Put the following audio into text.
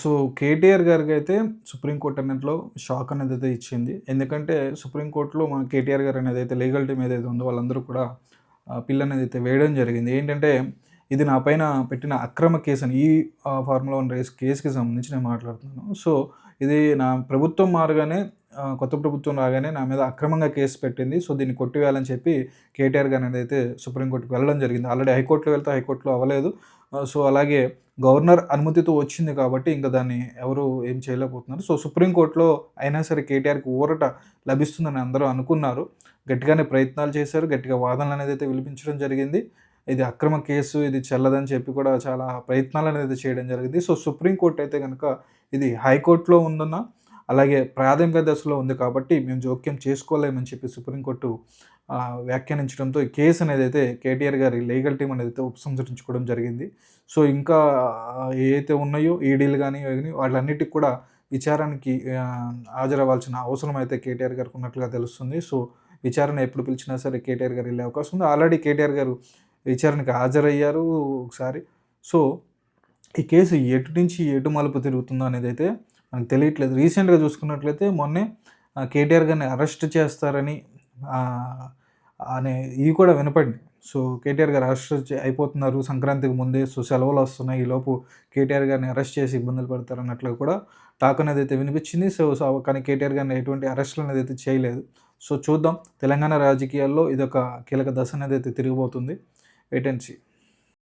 So KTR గారికి అయితే supreme court అన్నింటిలో షాక్ అనేది అయితే ఇచ్చింది. ఎందుకంటే సుప్రీంకోర్టులో మన కేటీఆర్ గారు అనేది అయితే లీగల్ టీమ్ ఏదైతే ఉందో వాళ్ళందరూ కూడా ఆహ్, పిల్ అనేది అయితే వేయడం జరిగింది. ఏంటంటే ఇది నా పైన పెట్టిన అక్రమ కేసు అని ఈ ఫార్ములా వన్ రేస్ కేసుకి సంబంధించి నేను మాట్లాడుతున్నాను. సో ఇది నా ప్రభుత్వం మారగానే కొత్త ప్రభుత్వం రాగానే నా మీద అక్రమంగా కేసు పెట్టింది. సో దీన్ని కొట్టివేయాలని చెప్పి కేటీఆర్ గారు అనేది అయితే సుప్రీంకోర్ట్‌కి వెళ్ళడం జరిగింది. ఆల్రెడీ హైకోర్టులో వెళ్తే హైకోర్టులో అవ్వలేదు. సో అలాగే గవర్నర్ అనుమతితో వచ్చింది కాబట్టి ఇంకా దాన్ని ఎవరు ఏం చేయలేకపోతున్నారు. సో సుప్రీంకోర్టులో అయినా సరే కేటీఆర్‌కి ఊరట లభిస్తుందని అందరూ అనుకున్నారు. గట్టిగానే ప్రయత్నాలు చేశారు. గట్టిగా వాదనలు అనేది అయితే వినిపించడం జరిగింది. ఇది అక్రమ కేసు ఇది చెల్లదని చెప్పి కూడా చాలా ప్రయత్నాలు అనేది చేయడం జరిగింది. సో సుప్రీంకోర్టు అయితే కనుక ఇది హైకోర్టులో ఉందన్న అలాగే ప్రాథమిక దశలో ఉంది కాబట్టి మేము జోక్యం చేసుకోలేమని చెప్పి సుప్రీంకోర్టు వ్యాఖ్యానించడంతో ఈ కేసు అనేది అయితే కేటీఆర్ గారి లీగల్ టీం అనేది అయితే ఉపసంహరించుకోవడం జరిగింది. సో ఇంకా ఏవైతే ఉన్నాయో ఈడీలు కానీ ఇవన్నీ వాటన్నిటికి కూడా విచారానికి హాజరవ్వాల్సిన అవసరం అయితే కేటీఆర్ గారికి ఉన్నట్లుగా తెలుస్తుంది. సో విచారణ ఎప్పుడు పిలిచినా సరే కేటీఆర్ గారు వెళ్ళే అవకాశం ఉంది. ఆల్రెడీ కేటీఆర్ గారు విచారణకి హాజరయ్యారు ఒకసారి. సో ఈ కేసు ఎటు నుంచి ఎటు మలుపు తిరుగుతుందో అనేది అయితే మనకు తెలియట్లేదు. రీసెంట్‌గా చూసుకున్నట్లయితే మొన్నే కేటీఆర్ గారిని అరెస్ట్ చేస్తారని అనే ఇవి కూడా వినపడింది. సో కేటీఆర్ గారు అరెస్ట్ అయిపోతున్నారు సంక్రాంతికి ముందే. సో సెలవులు వస్తున్నాయి. ఈలోపు కేటీఆర్ గారిని అరెస్ట్ చేసి ఇబ్బందులు పెడతారు అన్నట్లు కూడా టాక్ అనేది అయితే వినిపించింది. సో కానీ కేటీఆర్ గారిని ఎటువంటి అరెస్టులు అనేది అయితే చేయలేదు. సో చూద్దాం తెలంగాణ రాజకీయాల్లో ఇదొక కీలక దశ అనేది అయితే తిరిగిపోతుంది వెయిట్ అండ్ సీ.